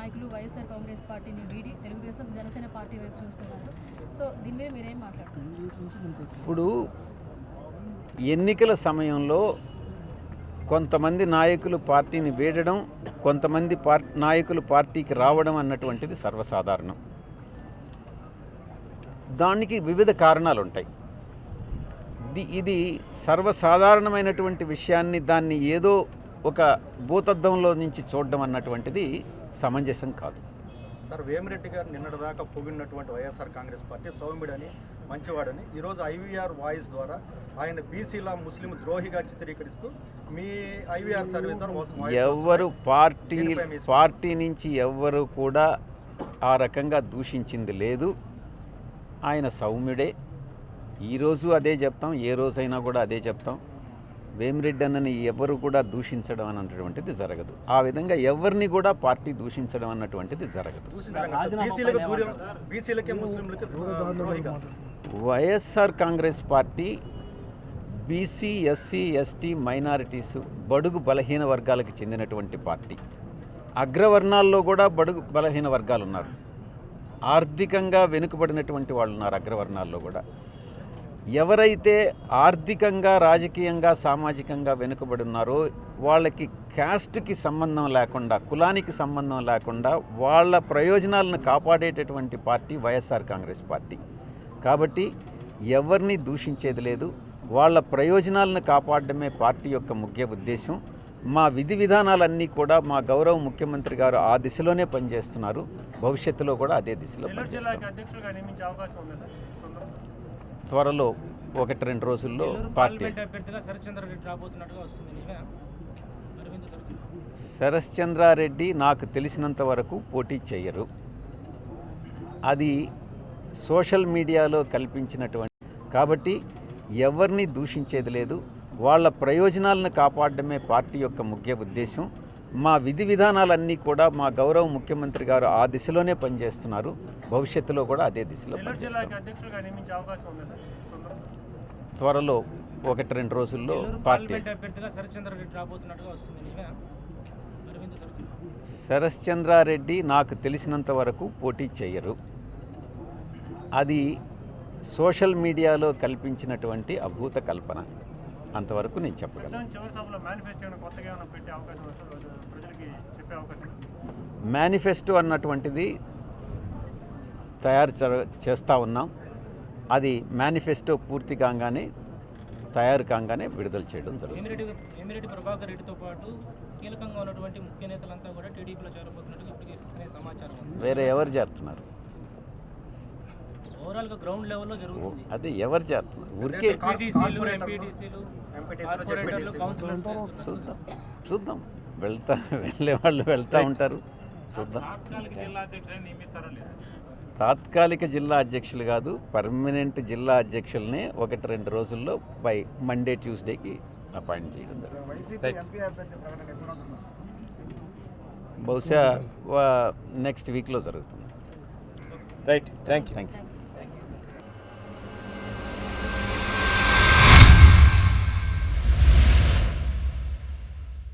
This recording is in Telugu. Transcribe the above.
నాయకులు వైఎస్ఆర్ కాంగ్రెస్ పార్టీని వీడి తెలుగుదేశం జనసేన పార్టీ వైపు చూస్తున్నారు. సో దీని మీద మీరేం మాట్లాడుతున్నారు? ఇప్పుడు ఎన్నికల సమయంలో కొంతమంది నాయకులు పార్టీని వీడడం కొంతమంది పార్ నాయకులు పార్టీకి రావడం అన్నటువంటిది సర్వసాధారణం. దానికి వివిధ కారణాలు ఉంటాయి ఇది ఇది సర్వసాధారణమైనటువంటి విషయాన్ని దాన్ని ఏదో ఒక భూతద్దంలో నుంచి చూడడం అన్నటువంటిది సమంజసం కాదు. సార్ వేమిరెడ్డి గారు నిన్నటిదాకా పొగిడినటువంటి వైఎస్ఆర్ కాంగ్రెస్ పార్టీ సౌమ్యుడని మంచివాడని ఈరోజు ఐవీఆర్ వాయిస్ ద్వారా ఆయన బీసీల ముస్లిం ద్రోహిగా చిత్రీకరిస్తూ మీ ఐవీఆర్ సర్వే ద్వారా ఒక voice ఎవరు పార్టీ పార్టీ నుంచి ఎవ్వరు కూడా ఆ రకంగా దూషించింది లేదు. ఆయన సౌమ్యుడే. ఈరోజు అదే చెప్తాం ఏ రోజైనా కూడా అదే చెప్తాం. వేమిరెడ్డి అన్నని ఎవరు కూడా దూషించడం అన్నటువంటిది జరగదు. ఆ విధంగా ఎవరిని కూడా పార్టీ దూషించడం అన్నటువంటిది జరగదు. YSR Congress party BC SC ST minorities బడుగు బలహీన వర్గాలకు చెందినటువంటి పార్టీ. అగ్రవర్ణాల్లో కూడా బడుగు బలహీన వర్గాలు ఉన్నారు ఆర్థికంగా వెనుకబడినటువంటి వాళ్ళు ఉన్నారు అగ్రవర్ణాల్లో కూడా. ఎవరైతే ఆర్థికంగా రాజకీయంగా సామాజికంగా వెనుకబడి ఉన్నారో వాళ్ళకి క్యాస్ట్కి సంబంధం లేకుండా కులానికి సంబంధం లేకుండా వాళ్ళ ప్రయోజనాలను కాపాడేటటువంటి పార్టీ వైఎస్ఆర్ కాంగ్రెస్ పార్టీ. కాబట్టి ఎవరిని దూషించేది లేదు. వాళ్ళ ప్రయోజనాలను కాపాడడమే పార్టీ యొక్క ముఖ్య ఉద్దేశం. మా విధి విధానాలన్నీ కూడా మా గౌరవ ముఖ్యమంత్రి గారు ఆ దిశలోనే పనిచేస్తున్నారు. భవిష్యత్తులో కూడా అదే దిశలో పనిచేస్తారు త్వరలో ఒకటి రెండు రోజుల్లో పార్టీ. శరశ్చంద్రారెడ్డి నాకు తెలిసినంత వరకు పోటీ చేయరు అది సోషల్ మీడియాలో కల్పించినటువంటి కాబట్టి ఎవరిని దూషించేది లేదు. వాళ్ళ ప్రయోజనాలను కాపాడడమే పార్టీ యొక్క ముఖ్య ఉద్దేశం. మా విధి విధానాలన్నీ కూడా మా గౌరవ ముఖ్యమంత్రి గారు ఆ దిశలోనే పనిచేస్తున్నారు. భవిష్యత్తులో కూడా అదే దిశలో? త్వరలో ఒకటి రెండు రోజుల్లో పార్టీ శరశ్చంద్రారెడ్డి నాకు తెలిసినంత వరకు పోటీ చేయరు అది సోషల్ మీడియాలో కల్పించినటువంటి అభూత కల్పన. అంతవరకు నేను చెప్పగలను. మేనిఫెస్టో ఏమైనా కొత్తగా ఏమైనా పెట్టే అవకాశం ఉందా సార్? ప్రజలకి చెప్పే అవకాశం ఉందా? మేనిఫెస్టో అన్నటువంటిది తయారు చేస్తూ ఉన్నాం. అది మేనిఫెస్టో పూర్తి కాగానే తయారు కాగానే విడుదల చేయడం జరుగుతుంది. వేమిరెడ్డి వేమిరెడ్డి ప్రభాకర్ రెడ్డితో పాటు కీలకంగా ఉన్నటువంటి ముఖ్య నేతలంతా కూడా టీడీపీలో చేరబోతున్నట్టుగా ఇప్పటికే అనే సమాచారం ఉంది. వేరే ఎవరు చేరుతున్నారు? ఓవరాల్గా గ్రౌండ్ లెవెల్లో ఓ, జరుగుతుంది. అదే ఎవరు చేరుతున్నారు? ఊరికే చూద్దాం. చూద్దాం. వెళ్తా వెళ్ళే వాళ్ళు వెళ్తూ ఉంటారు. చూద్దాం. తాత్కాలిక జిల్లా అధ్యక్షులు కాదు పర్మనెంట్ జిల్లా అధ్యక్షుల్ని ఒకటి రెండు రోజుల్లో బై మండే ట్యూస్డేకి అపాయింట్ చేయడం జరుగుతుంది. బహుశా నెక్స్ట్ వీక్లో జరుగుతుంది. Right thank you thank you